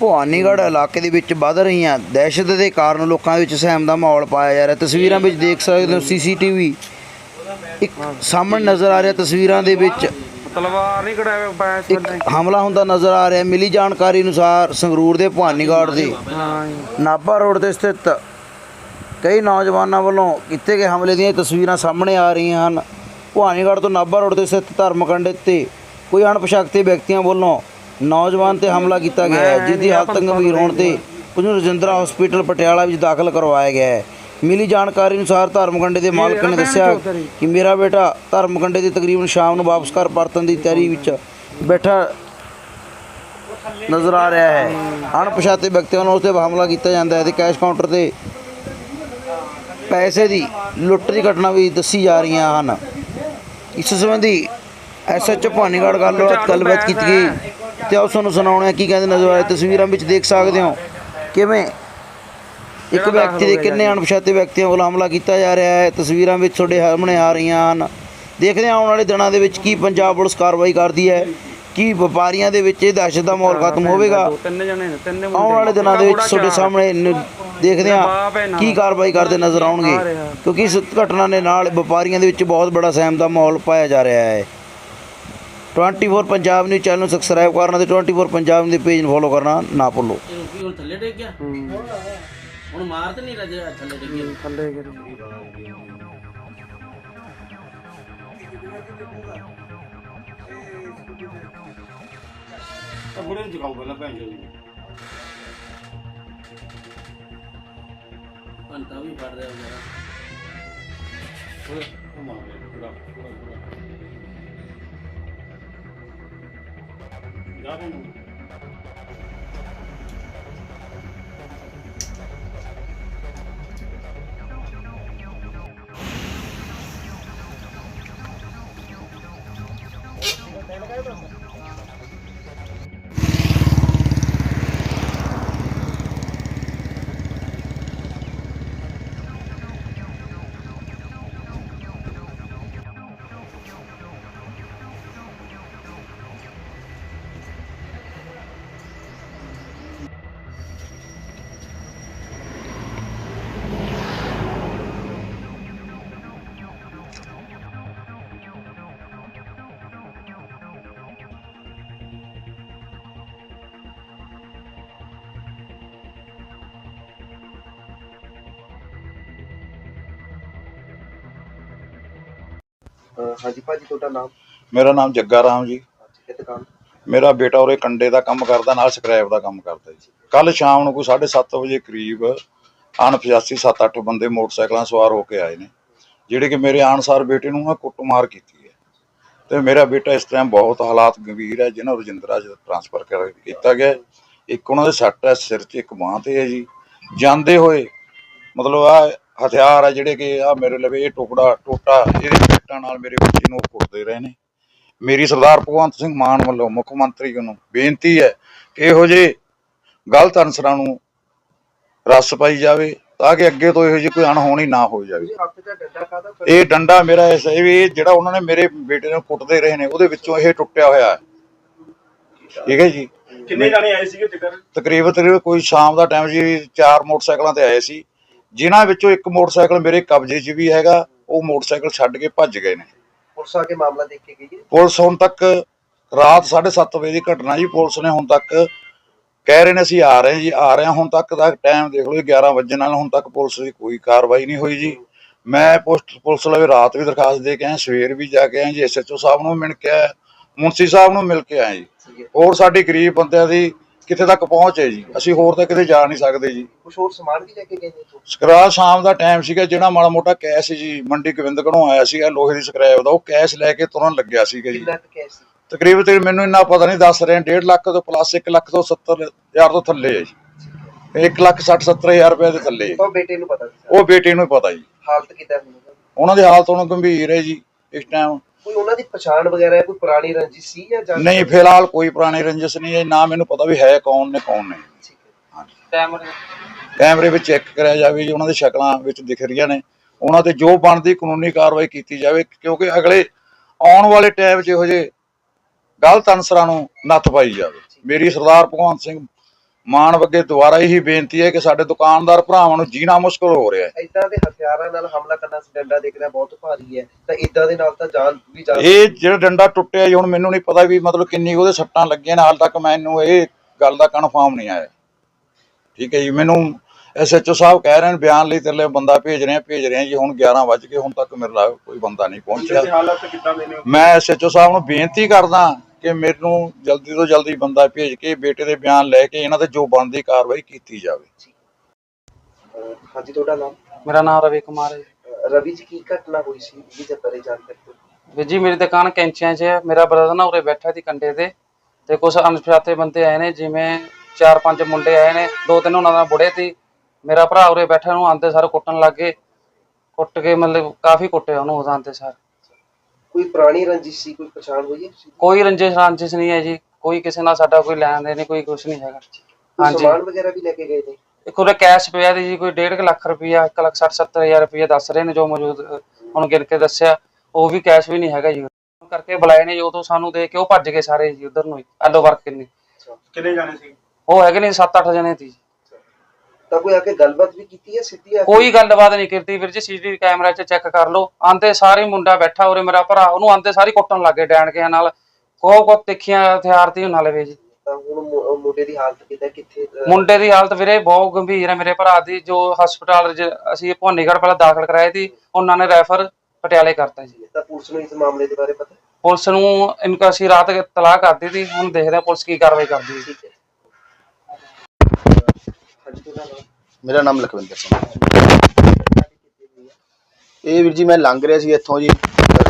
ਭਵਾਨੀਗੜ੍ਹ ਇਲਾਕੇ ਦੇ ਵਿੱਚ ਵੱਧ ਰਹੀਆਂ ਦਹਿਸ਼ਤ ਦੇ ਕਾਰਨ ਲੋਕਾਂ ਵਿੱਚ ਸਹਿਮ ਦਾ ਮਾਹੌਲ ਪਾਇਆ ਜਾ ਰਿਹਾ। ਤਸਵੀਰਾਂ ਵਿੱਚ ਦੇਖ ਸਕਦੇ ਹੋ ਸੀਸੀਟੀਵੀ ਇੱਕ ਸਾਹਮਣੇ ਨਜ਼ਰ ਆ ਰਿਹਾ। ਤਸਵੀਰਾਂ ਦੇ ਵਿੱਚ ਤਲਵਾਰ ਨਹੀਂ ਕਢਾਇਆ ਪਾਇਆ ਹਮਲਾ ਹੁੰਦਾ ਨਜ਼ਰ ਆ ਰਿਹਾ। ਮਿਲੀ ਜਾਣਕਾਰੀ ਅਨੁਸਾਰ ਸੰਗਰੂਰ ਦੇ ਭਵਾਨੀਗੜ੍ਹ ਦੇ ਨਾਭਾ ਰੋਡ ਤੇ ਸਥਿਤ ਕਈ ਨੌਜਵਾਨਾਂ ਵੱਲੋਂ ਕੀਤੇ ਗਏ ਹਮਲੇ ਦੀਆਂ ਤਸਵੀਰਾਂ ਸਾਹਮਣੇ ਆ ਰਹੀਆਂ ਹਨ। ਭਵਾਨੀਗੜ੍ਹ ਤੋਂ ਨਾਭਾ ਰੋਡ ਤੇ ਸਥਿਤ ਧਰਮਕੰਡ ਤੇ ਕੋਈ ਅਣਪਛਾਤੇ ਵਿਅਕਤੀਆਂ ਵੱਲੋਂ ਨੌਜਵਾਨ ਤੇ ਹਮਲਾ ਕੀਤਾ ਗਿਆ ਹੈ ਜਿਸ ਦੀ ਹਾਲਤ ਗੰਭੀਰ ਹੋਣ ਤੇ ਉਸ ਨੂੰ ਰਜਿੰਦਰਾ ਹਸਪੀਟਲ ਪਟਿਆਲਾ ਵਿੱਚ ਦਾਖਲ ਕਰਵਾਇਆ ਗਿਆ ਹੈ। ਮਿਲੀ ਜਾਣਕਾਰੀ ਅਨੁਸਾਰ ਧਰਮਕੰਡੇ ਦੇ ਮਾਲਕ ਨੇ ਦੱਸਿਆ ਕਿ ਮੇਰਾ ਬੇਟਾ ਧਰਮਕੰਡੇ ਦੇ ਤਕਰੀਬਨ ਸ਼ਾਮ ਨੂੰ ਵਾਪਸ ਘਰ ਪਰਤਣ ਦੀ ਤਿਆਰੀ ਵਿੱਚ ਬੈਠਾ ਨਜ਼ਰ ਆ ਰਿਹਾ ਹੈ। ਅਣਪਛਾਤੇ ਵਿਅਕਤੀਆਂ ਵੱਲੋਂ ਉਸ ਤੇ ਹਮਲਾ ਕੀਤਾ ਜਾਂਦਾ ਹੈ ਤੇ ਕੈਸ਼ ਕਾਊਂਟਰ ਤੇ ਪੈਸੇ ਦੀ ਲੁੱਟ ਦੀ ਘਟਨਾ ਵੀ ਦੱਸੀ ਜਾ ਰਹੀਆਂ ਹਨ। ਇਸ ਸੰਬੰਧੀ ਐਸਐਚ ਭਾਨੀਗੜ੍ਹ ਗੱਲਬਾਤ ਕੀਤੀ ਗਈ। ਤੇ ਉਸ ਨੂੰ ਸੁਣਾਉਣੇ ਕੀ ਕਹਿੰਦੇ ਨਜ਼ਰ ਆ ਰਹੇ ਤਸਵੀਰਾਂ ਵਿੱਚ ਦੇਖ ਸਕਦੇ ਹੋ। ਕਿਵੇਂ ਇੱਕ ਵਿਅਕਤੀ ਦੇ ਕਿੰਨੇ ਅਣਪਛਾਤੇ ਵਿਅਕਤੀਆਂ ਵੱਲੋਂ ਹਮਲਾ ਕੀਤਾ ਜਾ ਰਿਹਾ ਹੈ? ਤਸਵੀਰਾਂ ਵਿੱਚ ਤੁਹਾਡੇ ਸਾਹਮਣੇ ਆ ਰਹੀਆਂ ਹਨ। ਦੇਖਦੇ ਹਾਂ ਆਉਣ ਵਾਲੇ ਦਿਨਾਂ ਦੇ ਵਿੱਚ ਕੀ ਪੰਜਾਬ ਪੁਲਿਸ ਕਾਰਵਾਈ ਕਰਦੀ ਹੈ ਕੀ ਵਪਾਰੀਆਂ ਦੇ ਵਿੱਚ ਇਹ ਦਹਿਸ਼ਤ ਦਾ ਮਾਹੌਲ ਖਤਮ ਹੋਵੇਗਾ। ਦੋ ਤਿੰਨ ਜਣੇ ਨੇ ਤਿੰਨੇ ਆਉਣ ਵਾਲੇ ਦਿਨਾਂ ਦੇ ਵਿੱਚ ਤੁਹਾਡੇ ਸਾਹਮਣੇ ਦੇਖਦੇ ਹਾਂ ਕੀ ਕਾਰਵਾਈ ਕਰਦੇ ਨਜ਼ਰ ਆਉਣਗੇ ਕਿਉਂਕਿ ਇਸ ਘਟਨਾ ਦੇ ਨਾਲ ਵਪਾਰੀਆਂ ਦੇ ਵਿੱਚ ਬਹੁਤ ਬੜਾ ਸਹਿਮ ਦਾ ਮਾਹੌਲ ਪਾਇਆ ਜਾ ਰਿਹਾ ਹੈ। 24 ਪੰਜਾਬ ਨਿਊਜ਼ ਚੈਨਲ ਨੂੰ ਸਬਸਕ੍ਰਾਈਬ ਕਰਨਾ ਤੇ 24 ਪੰਜਾਬ ਦੇ ਪੇਜ ਨੂੰ ਫੋਲੋ ਕਰਨਾ ਨਾ ਭੁੱਲੋ। ਇਹ ਰੁਕੀ ਹੁਣ ਥੱਲੇ ਡਿੱਗ ਗਿਆ? ਹੁਣ ਮਾਰ ਤੇ ਨਹੀਂ ਰਜੇ ਥੱਲੇ ਡਿੱਗ ਗਿਆ। ਥੱਲੇ ਗਿਰ ਘੰਟਾ ਵੀ ਫੜ ਰਿਹਾ ਮੇਰਾ 나는 ਅਹ ਹਾਂਜੀ ਭਾਜੀ ਤੁਹਾਡਾ ਨਾਮ? ਮੇਰਾ ਨਾਮ ਜੱਗਾ ਰਾਮ ਜੀ। ਦੁਕਾਨ ਮੇਰਾ ਬੇਟਾ ਉਰੇ ਕੰਡੇ ਦਾ ਕੰਮ ਕਰਦਾ ਨਾਲ ਸਕ੍ਰੈਪ ਦਾ ਕੰਮ ਕਰਦਾ ਜੀ। ਕੱਲ ਸ਼ਾਮ ਨੂੰ ਕੋਈ 7:30 ਵਜੇ ਕਰੀਬ ਅਣਪਛਾਤੀ 7-8 ਬੰਦੇ ਮੋਟਰਸਾਈਕਲਾਂ ਸਵਾਰ ਹੋ ਕੇ ਆਏ ਨੇ ਜਿਹੜੇ ਕਿ ਮੇਰੇ ਆਨਸਾਰ ਬੇਟੇ ਨੂੰ ਨਾ ਕੁੱਟਮਾਰ ਕੀਤੀ ਹੈ। ਤੇ ਮੇਰਾ ਬੇਟਾ ਇਸ ਟਾਈਮ ਬਹੁਤ ਹਾਲਾਤ ਗੰਭੀਰ ਹੈ ਜਿਹਨਾਂ ਨੂੰ ਰਜਿੰਦਰਾ ਚ ਟ੍ਰਾਂਸਫਰ ਕਰ ਕੀਤਾ ਗਿਆ ਹੈ। ਇੱਕ ਉਹਨਾਂ ਦੇ ਸੱਟ ਹੈ ਸਿਰ 'ਚ ਇੱਕ ਬਾਂਹ ਤੇ ਹੈ ਜੀ। ਜਾਂਦੇ ਹੋਏ ਮਤਲਬ ਆ ਹਥਿਆਰ ਆ ਜਿਹੜੇ ਕਿ ਆ ਮੇਰੇ ਲਵੇ ਇਹ ਟੁਕੜਾ ਟੋਟਾ ਇਹਦੇ ਪੇਟਾਂ ਨਾਲ ਮੇਰੇ ਬੱਚੇ ਨੂੰ ਕੁੱਟਦੇ ਰਹੇ ਨੇ। ਮੇਰੀ ਸਰਦਾਰ ਭਗਵੰਤ ਸਿੰਘ ਮਾਨ ਵੱਲੋਂ ਮੁੱਖ ਮੰਤਰੀ ਨੂੰ ਬੇਨਤੀ ਹੈ ਕਿ ਇਹੋ ਜਿਹੇ ਗਲਤ ਅਨਸਰਾਂ ਨੂੰ ਰੱਸ ਪਾਈ ਜਾਵੇ ਤਾਂ ਕਿ ਅੱਗੇ ਤੋਂ ਇਹੋ ਜਿਹੀ ਕੋਈ ਅਣਹੋਣੀ ਨਾ ਹੋ ਜਾਵੇ। ਇਹ ਡੰਡਾ ਮੇਰਾ ਇਸ ਇਹ ਵੀ ਜਿਹੜਾ ਉਹਨਾਂ ਨੇ ਮੇਰੇ ਬੇਟੇ ਨੂੰ ਕੁੱਟਦੇ ਰਹੇ ਨੇ ਉਹਦੇ ਵਿੱਚੋਂ ਇਹ ਟੁੱਟਿਆ ਹੋਇਆ ਹੈ। ਠੀਕ ਹੈ ਜੀ? ਕਿੰਨੇ ਜਾਣੇ ਆਏ ਸੀਗੇ ਤਕਰੀਬਨ ਤਕਰੀਬਨ ਕੋਈ ਸ਼ਾਮ ਦਾ ਟਾਈਮ ਜੀ ਚਾਰ ਮੋਟਰਸਾਈਕਲਾਂ ਤੇ ਆਏ ਸੀ। ਜਿਨ੍ਹਾਂ ਵਿੱਚੋਂ ਇੱਕ ਮੋਟਰਸਾਈਕਲ ਮੇਰੇ ਕਬਜ਼ੇ 'ਚ ਵੀ ਹੈਗਾ ਉਹ ਮੋਟਰਸਾਈਕਲ ਛੱਡ ਕੇ ਭੱਜ ਗਏ ਨੇ। ਪੁਲਿਸ ਆ ਕੇ ਮਾਮਲਾ ਦੇਖ ਕੇ ਗਈ ਹੈ? ਪੁਲਿਸ ਹੁਣ ਤੱਕ ਰਾਤ 7:30 ਵਜੇ ਦੀ ਘਟਨਾ ਜੀ ਪੁਲਿਸ ਨੇ ਹੁਣ ਤੱਕ ਕਹਿ ਰਹੇ ਨੇ ਅਸੀਂ ਆ ਰਹੇ ਜੀ ਆ ਰਹੇ ਹੁਣ ਤੱਕ ਦਾ ਟਾਈਮ ਦੇਖ ਲਓ ਜੀ 11 ਵਜੇ ਨਾਲ ਹੁਣ ਤੱਕ ਪੁਲਿਸ ਦੀ ਕੋਈ ਕਾਰਵਾਈ ਨਹੀਂ ਹੋਈ ਜੀ। ਮੈਂ ਪੋਸਟ ਪੁਲਿਸ ਲਵੇ ਰਾਤ ਵੀ ਦਰਖਾਸਤ ਦੇ ਕੇ ਆਇਆ ਸਵੇਰ ਵੀ ਜਾ ਕੇ ਆਇਆ ਜੀ ਐਸਐਚਓ ਸਾਹਿਬ ਨੂੰ ਮਿਲ ਕੇ ਆਇਆ ਮੁੰਸੀ ਸਾਹਿਬ ਨੂੰ ਮਿਲ ਕੇ ਆਇਆ ਜੀ। ਹੋਰ ਸਾਡੀ ਗਰੀਬ ਬੰਦਿਆਂ ਦੀ ਕਿੱਥੇ ਤੱਕ ਪਹੁੰਚ ਹੈ ਜੀ? ਅਸੀਂ ਹੋਰ ਤਾਂ ਕਿਤੇ ਜਾ ਨਹੀਂ ਸਕਦੇ ਜੀ। ਕੁਝ ਹੋਰ ਸਮਾਨ ਵੀ ਲੈ ਕੇ ਗਏ ਨੇ ਇੱਥੋਂ? ਸਕਰਾ ਸ਼ਾਮ ਦਾ ਟਾਈਮ ਸੀਗਾ ਜਿਹੜਾ ਮਾੜਾ ਮੋਟਾ ਕੈਸ਼ ਜੀ ਮੰਡੀ ਗੋਬਿੰਦਗੜ੍ਹੋਂ ਆਇਆ ਸੀਗਾ ਲੋਹੇ ਦੀ ਸਕ੍ਰੈਪ ਦਾ ਉਹ ਕੈਸ਼ ਲੈ ਕੇ ਤੁਰਨ ਲੱਗਿਆ ਸੀਗਾ ਜੀ। ਕੈਸ਼ ਸੀ? ਤਕਰੀਬਨ ਤੇ ਮੈਨੂੰ ਇੰਨਾ ਪਤਾ ਨਹੀਂ ਦੱਸ ਰਹੇ 1.5 ਲੱਖ ਤੋਂ ਪਲੱਸ 1 ਲੱਖ ਤੋਂ 70 ਹਜ਼ਾਰ ਤੋਂ ਥੱਲੇ ਹੈ ਜੀ। 1 ਲੱਖ 60 70 ਹਜ਼ਾਰ ਰੁਪਏ ਦੇ ਥੱਲੇ। ਉਹ ਬੇਟੇ ਨੂੰ ਪਤਾ ਸੀ ਉਹ ਬੇਟੇ ਨੂੰ ਪਤਾ ਜੀ। ਹਾਲਤ ਕਿਦਾਂ? ਉਹਨਾਂ ਦੀ ਹਾਲਤ ਹੁਣ ਗੰਭੀਰ ਹੈ ਜੀ ਇਸ ਟਾਈਮ ਕੋਈ ਉਹਨਾਂ ਦੀ ਪਛਾਣ ਵਗੈਰਾ ਹੈ? ਕੋਈ ਪੁਰਾਣੀ ਰੰਜਿਸ਼ ਸੀ ਜਾਂ ਜਾਂ ਨਹੀਂ ਫਿਲਹਾਲ ਕੋਈ ਪੁਰਾਣੀ ਰੰਜਿਸ਼ ਨਹੀਂ ਹੈ। ਨਾ ਮੈਨੂੰ ਪਤਾ ਵੀ ਹੈ ਕੌਣ ਨੇ ਕੌਣ ਨਹੀਂ। ਠੀਕ ਹੈ। ਕੈਮਰੇ ਵਿੱਚ? ਚੈੱਕ ਕਰਿਆ ਜਾਵੇ ਜੀ ਉਹਨਾਂ ਦੇ ਸ਼ਕਲਾਂ ਵਿੱਚ ਦਿਖ ਰਹੀਆਂ ਨੇ। ਉਹਨਾਂ ਤੇ ਜੋ ਬਣਦੀ ਕਾਨੂੰਨੀ ਕਾਰਵਾਈ ਕੀਤੀ ਜਾਵੇ ਕਿਉਂਕਿ ਅਗਲੇ ਆਉਣ ਵਾਲੇ ਟਾਈਮ 'ਚ ਇਹੋ ਜਿਹੇ ਗਲਤ ਅਨਸਰਾਂ ਨੂੰ ਨੱਥ ਪਾਈ ਜਾਵੇ। ਮੇਰੀ ਸਰਦਾਰ ਭਗਵੰਤ ਸਿੰਘ ਮਾਣ ਅੱਗੇ ਦੁਬਾਰਾ ਇਹੀ ਬੇਨਤੀ ਹੈ ਕਿ ਸਾਡੇ ਦੁਕਾਨਦਾਰ ਭਰਾਵਾਂ ਨੂੰ ਜੀਣਾ ਮੁਸ਼ਕਲ ਹੋ ਰਿਹਾ ਹੈ। ਇਦਾਂ ਦੇ ਹਥਿਆਰਾਂ ਨਾਲ ਹਮਲਾ ਕਰਨਾ ਡੰਡਾ ਦੇਖਣਾ ਬਹੁਤ ਭਾਰੀ ਹੈ। ਤਾਂ ਇਦਾਂ ਦੇ ਨਾਲ ਤਾਂ ਜਾਨ ਵੀ ਜਾ ਇਹ ਜਿਹੜਾ ਡੰਡਾ ਟੁੱਟਿਆ ਜੀ ਹੁਣ ਮੈਨੂੰ ਨਹੀਂ ਪਤਾ ਵੀ ਮਤਲਬ ਕਿੰਨੀ ਉਹਦੇ ਸੱਟਾਂ ਲੱਗੀਆਂ ਨੇ ਹਾਲ ਤੱਕ ਮੈਨੂੰ ਇਹ ਗੱਲ ਦਾ ਕਨਫਰਮ ਨਹੀਂ ਆਇਆ। ਠੀਕ ਹੈ ਜੀ ਮੈਨੂੰ ਐਸਐਚਓ ਸਾਹਿਬ ਕਹਿ ਰਹੇ ਨੇ ਬਿਆਨ ਲਈ ਤੇਰੇ ਲਈ ਬੰਦਾ ਭੇਜ ਰਹੇ ਆ ਭੇਜ ਰਹੇ ਆ ਜੀ ਹੁਣ 11 ਵੱਜ ਹੁਣ ਤੱਕ ਮੇਰੇ ਨਾਲ ਕੋਈ ਬੰਦਾ ਨਹੀਂ ਪਹੁੰਚਿਆ। ਮੈਂ ਐਸਐਚਓ ਸਾਹਿਬ ਨੂੰ ਬੇਨਤੀ ਕਰਦਾ ਕਿ ਮੈਨੂੰ ਜਲਦੀ ਤੋਂ ਜਲਦੀ ਬੰਦਾ ਭੇਜ ਕੇ ਬੇਟੇ ਦੇ ਬਿਆਨ ਲੈ ਕੇ ਇਹਨਾਂ ਤੇ ਜੋ ਬਣਦੀ ਕਾਰਵਾਈ ਕੀਤੀ ਜਾਵੇ। ਅਹ ਹਾਂਜੀ ਤੁਹਾਡਾ ਨਾਮ? ਮੇਰਾ ਨਾਮ ਰਵੀ ਕੁਮਾਰ ਹੈ। ਅਹ ਰਵੀ ਜੀ ਕੀ ਘਟਨਾ ਹੋਈ ਸੀ? ਇਹ ਜਦ ਬਾਰੇ ਜਾਣਕਾਰੀ ਦਿਓ। ਵੀਰ ਜੀ ਮੇਰੀ ਦੁਕਾਨ ਕੈਂਚੀਆਂ 'ਚ ਹੈ। ਮੇਰਾ ਬ੍ਰਦਰ ਨਾ ਉਰੇ ਬੈਠਾ ਸੀ ਕੰਡੇ ਤੇ ਤੇ ਕੁਝ ਅਣਪਛਾਤੇ ਬੰਦੇ ਆਏ ਨੇ ਜਿਵੇਂ ਚਾਰ ਪੰਜ ਮੁੰਡੇ ਆਏ ਨੇ ਦੋ ਤਿੰਨ ਉਹਨਾਂ ਦਾ ਬੁੜੇ ਸੀ। ਮੇਰਾ ਭਰਾ ਉਰੇ ਬੈਠਾ ਨੂੰ ਆਂਦੇ ਸਾਰੇ ਕੁੱਟਣ ਲੱਗੇ ਕੁੱਟ ਕੇ ਮਤਲਬ ਕਾਫੀ ਕੁੱਟਿਆ ਉਹਨੂੰ ਤੇ ਸਰ। ਕੋਈ ਪੁਰਾਣੀ ਰੰਜਿਸ਼ ਸੀ ਕੋਈ ਪਛਾਣ ਹੋਈ ਹੈ ਕੋਈ ਕੋਈ ਰੰਜਿਸ਼ ਰਾਂਜਿਸ਼ ਨਹੀਂ ਹੈ ਜੀ। ਕੋਈ ਕਿਸੇ ਨਾਲ ਸਾਡਾ ਕੋਈ ਲੈਣ ਦੇਣ ਨਹੀਂ ਕੋਈ ਕੁਝ ਨਹੀਂ ਹੈਗਾ। ਹਾਂਜੀ। ਸਮਾਨ ਵਗੈਰਾ ਵੀ ਲੈ ਕੇ ਗਏ ਨੇ? ਇੱਕ ਉਰੇ ਕੈਸ਼ ਪਿਆ ਦੀ ਜੀ ਕੋਈ 1.5 ਲੱਖ ਰੁਪਈਆ 1 ਲੱਖ 60 70 ਹਜ਼ਾਰ ਰੁਪਈਆ ਦੱਸ ਰਹੇ ਨੇ ਜੋ ਮੌਜੂਦ ਅ, ਹੁਣ ਗਿਣ ਕੇ ਦੱਸਿਆ। ਉਹ ਵੀ ਕੈਸ਼ ਵੀ ਨਹੀਂ ਹੈਗਾ ਜੀ। ਕਰਕੇ ਬੁਲਾਏ ਨੇ ਜੀ ਉਦੋਂ ਸਾਨੂੰ ਦੇ ਕੇ ਉਹ ਭੱਜ ਗਏ ਸਾਰੇ ਜੀ ਉਧਰ ਨੂੰ ਐਲੋ ਵਰਕ ਕਿੰਨੀ। ਕਿੰਨੇ ਜਾਣੇ ਸੀ? ਉਹ ਹੈਗੇ ਨੇ 7-8 ਜਣੇ ਸੀ ਤਾਂ ਕੋਈ ਆ ਕੇ ਗੱਲਬਾਤ ਵੀ ਕੀਤੀ ਹੈ ਸਿੱਧੀ ਆ ਕੇ? ਕੋਈ ਗੱਲਬਾਤ ਨਹੀਂ ਕੀਤੀ ਵੀਰ ਜੀ ਸੀਸੀਟੀਵੀ ਕੈਮਰਾ 'ਚ ਚੈੱਕ ਕਰ ਲਓ। ਆਂਦੇ ਸਾਰੇ ਮੁੰਡਾ ਬੈਠਾ ਉਰੇ ਮੇਰਾ ਭਰਾ ਉਹਨੂੰ ਆਂਦੇ ਸਾਰੀ ਕੁੱਟਣ ਲੱਗੇ ਡੈਣ ਕੇ ਨਾਲ। ਕੋ ਕੋ ਤਿੱਖੀਆਂ ਹਥਿਆਰ ਤੀ ਉਹਨਾਂ ਲਵੇ ਜੀ। ਤਾਂ ਹੁਣ ਮੁ- ਮੁੰਡੇ ਦੀ ਹਾਲਤ ਕਿੱਦਾਂ ਕਿੱਥੇ ਅਹ, ਮੁੰਡੇ ਦੀ ਹਾਲਤ ਵੀਰੇ ਬਹੁਤ ਗੰਭੀਰ ਹੈ ਮੇਰੇ ਭਰਾ ਦੀ ਜੋ ਹਸਪਤਾਲ 'ਚ ਅਸੀਂ ਭਵਾਨੀਗੜ੍ਹ ਪਹਿਲਾਂ ਦਾਖਲ ਕਰਾਏ ਸੀ ਉਹਨਾਂ ਨੇ ਰੈਫਰ ਪਟਿਆਲੇ ਕਰਤਾ ਜੀ। ਤਾਂ ਪੁਲਿਸ ਨੂੰ ਇਸ ਮਾਮਲੇ ਦੇ ਬਾਰੇ ਪਤਾ? ਪੁਲਿਸ ਨੂੰ ਇਨਕਾ ਅਸੀਂ ਰਾਤ ਤਲਾਹ ਕਰਦੀ ਸੀ ਹੁਣ ਦੇਖਦੇ ਹਾਂ ਪੁਲਿਸ ਕੀ ਕਾਰਵਾਈ ਕਰਦੀ ਹੈ। ਠੀਕ ਮੇਰਾ ਨਾਮ ਲਖਵਿੰਦਰ ਸਿੰਘ ਇਹ ਵੀਰ ਜੀ, ਮੈਂ ਲੰਘ ਰਿਹਾ ਸੀ ਇੱਥੋਂ ਜੀ।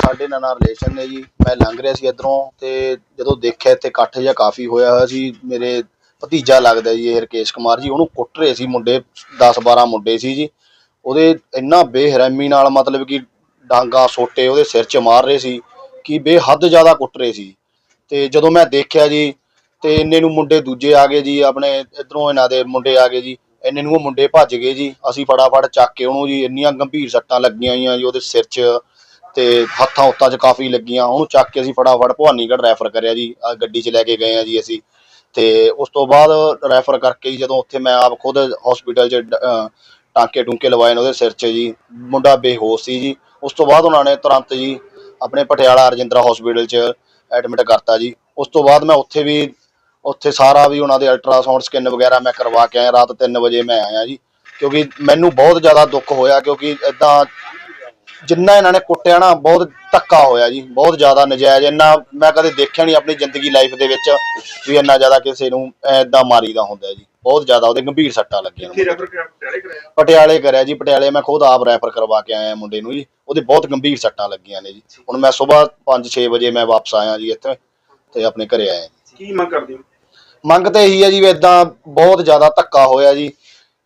ਸਾਡੇ ਨਾਲ ਨਾਲ ਰਿਲੇਸ਼ਨ ਨੇ ਜੀ। ਮੈਂ ਲੰਘ ਰਿਹਾ ਸੀ ਇੱਧਰੋਂ ਤੇ ਜਦੋਂ ਦੇਖਿਆ ਇੱਥੇ ਇਕੱਠ ਜਿਹਾ ਕਾਫੀ ਹੋਇਆ ਹੋਇਆ ਸੀ, ਮੇਰੇ ਭਤੀਜਾ ਲੱਗਦਾ ਜੀ, ਇਹ ਰਕੇਸ਼ ਕੁਮਾਰ ਜੀ, ਉਹਨੂੰ ਕੁੱਟ ਰਹੇ ਸੀ ਮੁੰਡੇ 10 12 ਮੁੰਡੇ ਸੀ ਜੀ। ਉਹਦੇ ਇੰਨਾ ਬੇਰਹਿਮੀ ਨਾਲ ਮਤਲਬ ਕਿ ਡਾਂਗਾ ਸੋਟੇ ਉਹਦੇ ਸਿਰ 'ਚ ਮਾਰ ਰਹੇ ਸੀ ਕਿ ਬੇਹੱਦ ਜ਼ਿਆਦਾ ਕੁੱਟ ਰਹੇ ਸੀ। ਤੇ ਜਦੋਂ ਮੈਂ ਦੇਖਿਆ ਜੀ ਤੇ ਇੰਨੇ ਨੂੰ ਮੁੰਡੇ ਦੂਜੇ ਆ ਗਏ ਜੀ, ਆਪਣੇ ਇਧਰੋਂ ਇਹਨਾਂ ਦੇ ਮੁੰਡੇ ਆ ਗਏ ਜੀ, ਇੰਨੇ ਨੂੰ ਉਹ ਮੁੰਡੇ ਭੱਜ ਗਏ ਜੀ, ਅਸੀਂ ਫਟਾਫਟ ਚੱਕ ਕੇ ਉਹਨੂੰ ਜੀ ਇੰਨੀਆਂ ਗੰਭੀਰ ਸੱਟਾਂ ਲੱਗੀਆਂ ਹੋਈਆਂ ਜੀ ਉਹਦੇ ਸਿਰ 'ਚ ਤੇ ਹੱਥਾਂ ਉੱਤਾਂ 'ਚ ਕਾਫੀ ਲੱਗੀਆਂ, ਉਹਨੂੰ ਚੱਕ ਕੇ ਅਸੀਂ ਫਟਾਫਟ ਭਵਾਨੀਗੜ੍ਹ ਰੈਫਰ ਕਰਿਆ ਜੀ ਆਹ ਗੱਡੀ 'ਚ ਲੈ ਕੇ ਗਏ ਆ ਜੀ ਅਸੀਂ। ਤੇ ਉਸ ਤੋਂ ਬਾਅਦ ਰੈਫਰ ਕਰਕੇ ਜੀ ਜਦੋਂ ਉੱਥੇ ਮੈਂ ਆਪ ਖੁਦ ਹਸਪੀਟਲ 'ਚ ਡ- ਅਹ ਟਾਂਕੇ ਟੂੰਕੇ ਲਵਾਏ ਨੇ ਉਹਦੇ ਸਿਰ 'ਚ ਜੀ, ਮੁੰਡਾ ਬੇਹੋਸ਼ ਸੀ ਜੀ, ਉਸ ਤੋਂ ਬਾਅਦ ਉਹਨਾਂ ਨੇ ਤੁਰੰਤ ਜੀ ਆਪਣੇ ਪਟਿਆਲਾ ਰਜਿੰਦਰਾ ਹਸਪੀਟਲ 'ਚ ਐਡਮਿਟ ਕਰਤਾ ਜੀ। ਉਸ ਤੋਂ ਬਾਅਦ ਮੈਂ ਉੱਥੇ ਵੀ ਉੱਥੇ ਸਾਰਾ ਵੀ ਉਹਨਾਂ ਦੇ ਅਲਟਰਾਸਾਊਂਡ ਸਕਿਨ ਵਗੈਰਾ ਮੈਂ ਕਰਵਾ ਕੇ ਆਇਆ ਰਾਤ 3 ਵਜੇ ਮੈਂ ਆਇਆ ਜੀ। ਕਿਉਂਕਿ ਮੈਨੂੰ ਬਹੁਤ ਜ਼ਿਆਦਾ ਦੁੱਖ ਹੋਇਆ ਕਿਉਂਕਿ ਇਦਾਂ ਜਿੰਨਾ ਇਹਨਾਂ ਨੇ ਕੁੱਟਿਆ ਨਾ ਬਹੁਤ ਧੱਕਾ ਹੋਇਆ ਜੀ ਬਹੁਤ ਜ਼ਿਆਦਾ ਨਜਾਇਜ਼। ਇੰਨਾ ਮੈਂ ਕਦੇ ਦੇਖਿਆ ਨਹੀਂ ਆਪਣੀ ਜ਼ਿੰਦਗੀ ਲਾਈਫ ਦੇ ਵਿੱਚ ਵੀ ਇੰਨਾ ਜ਼ਿਆਦਾ ਕਿਸੇ ਨੂੰ ਐਦਾਂ ਮਾਰੀਦਾ ਹੁੰਦਾ ਜੀ। ਬਹੁਤ ਜ਼ਿਆਦਾ ਉਹਦੇ ਗੰਭੀਰ ਸੱਟਾਂ ਲੱਗੀਆਂ ਪਟਿਆਲੇ ਕਰਿਆ? ਜੀ ਪਟਿਆਲੇ ਮੈਂ ਖੁਦ ਆਪ ਰੈਫਰ ਕਰਵਾ ਕੇ ਆਇਆ ਮੁੰਡੇ ਨੂੰ ਜੀ। ਉਹਦੇ ਬਹੁਤ ਗੰਭੀਰ ਸੱਟਾਂ ਲੱਗੀਆਂ ਨੇ ਜੀ। ਹੁਣ ਮੈਂ ਸਵੇਰ 5-6 ਵਜੇ ਮੈਂ ਵਾਪਸ ਆਇਆ ਜੀ ਇੱਥੇ ਤੇ ਆਪਣੇ ਘਰੇ ਆਇਆ ਕੀ ਮੰਗ ਕਰਦੇ ਹੋ? ਮੰਗ ਤਾਂ ਇਹੀ ਹੈ ਜੀ ਵੀ ਇਦਾਂ ਬਹੁਤ ਜ਼ਿਆਦਾ ਧੱਕਾ ਹੋਇਆ ਜੀ।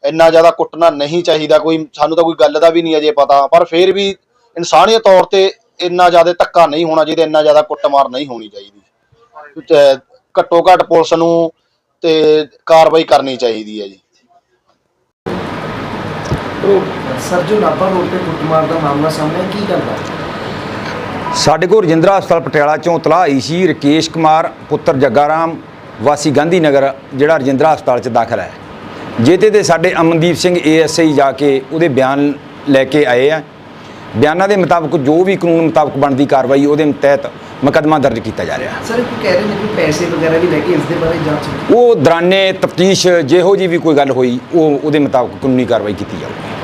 ਇੰਨਾ ਜ਼ਿਆਦਾ ਕੁੱਟਣਾ ਨਹੀਂ ਚਾਹੀਦਾ ਕੋਈ ਸਾਨੂੰ ਤਾਂ ਕੋਈ ਗੱਲ ਦਾ ਵੀ ਨਹੀਂ ਅਜੇ ਪਤਾ ਪਰ ਫਿਰ ਵੀ ਇਨਸਾਨੀਅਤ ਤੌਰ ਤੇ ਇੰਨਾ ਜ਼ਿਆਦਾ ਧੱਕਾ ਨਹੀਂ ਹੋਣਾ ਚਾਹੀਦਾ ਇੰਨਾ ਜ਼ਿਆਦਾ ਕੁੱਟਮਾਰ ਨਹੀਂ ਹੋਣੀ ਚਾਹੀਦੀ। ਘੱਟੋ ਘੱਟ ਪੁਲਿਸ ਨੂੰ ਤੇ ਕਾਰਵਾਈ ਕਰਨੀ ਚਾਹੀਦੀ ਹੈ ਜੀ। ਸਰ ਜੋ ਨਾਭਾ ਰੋਡ ਤੇ ਕੁੱਟਮਾਰ ਦਾ ਮਾਮਲਾ ਸਾਹਮਣੇ ਕੀ ਕਰਦਾ ਸਾਡੇ ਕੋਲ ਰਜਿੰਦਰਾ ਹਸਪਤਾਲ ਪਟਿਆਲਾ ਚੋਂ ਤਲਾਹ ਆਈ ਸੀ ਰਕੇਸ਼ ਕੁਮਾਰ ਪੁੱਤਰ ਜੱਗਾ ਰਾਮ ਵਾਸੀ ਗਾਂਧੀ ਨਗਰ ਜਿਹੜਾ ਰਜਿੰਦਰਾ ਹਸਪਤਾਲ 'ਚ ਦਾਖਲ ਹੈ। ਜਿਹਦੇ ਤੇ ਸਾਡੇ ਅਮਨਦੀਪ ਸਿੰਘ ਏਐਸਆਈ ਜਾ ਕੇ ਉਹਦੇ ਬਿਆਨ ਲੈ ਕੇ ਆਏ ਆ। ਬਿਆਨਾਂ ਦੇ ਮੁਤਾਬਕ ਜੋ ਵੀ ਕਾਨੂੰਨ ਮੁਤਾਬਕ ਬਣਦੀ ਕਾਰਵਾਈ ਉਹਦੇ ਤਹਿਤ ਮੁਕੱਦਮਾ ਦਰਜ ਕੀਤਾ ਜਾ ਰਿਹਾ। ਸਰ ਇਹ ਕਹਿ ਰਹੇ ਨੇ ਕਿ ਪੈਸੇ ਵਗੈਰਾ ਵੀ ਲੈ ਕੇ ਇਸ ਦੇ ਬਾਰੇ ਜਾਂਚ। ਉਹ ਦੌਰਾਨੇ ਤਫਤੀਸ਼ ਜਿਹੋ ਜੀ ਵੀ ਕੋਈ ਗੱਲ ਹੋਈ ਉਹ ਉਹਦੇ ਮੁਤਾਬਕ ਕਾਨੂੰਨੀ ਕਾਰਵਾਈ ਕੀਤੀ ਜਾਊਗੀ।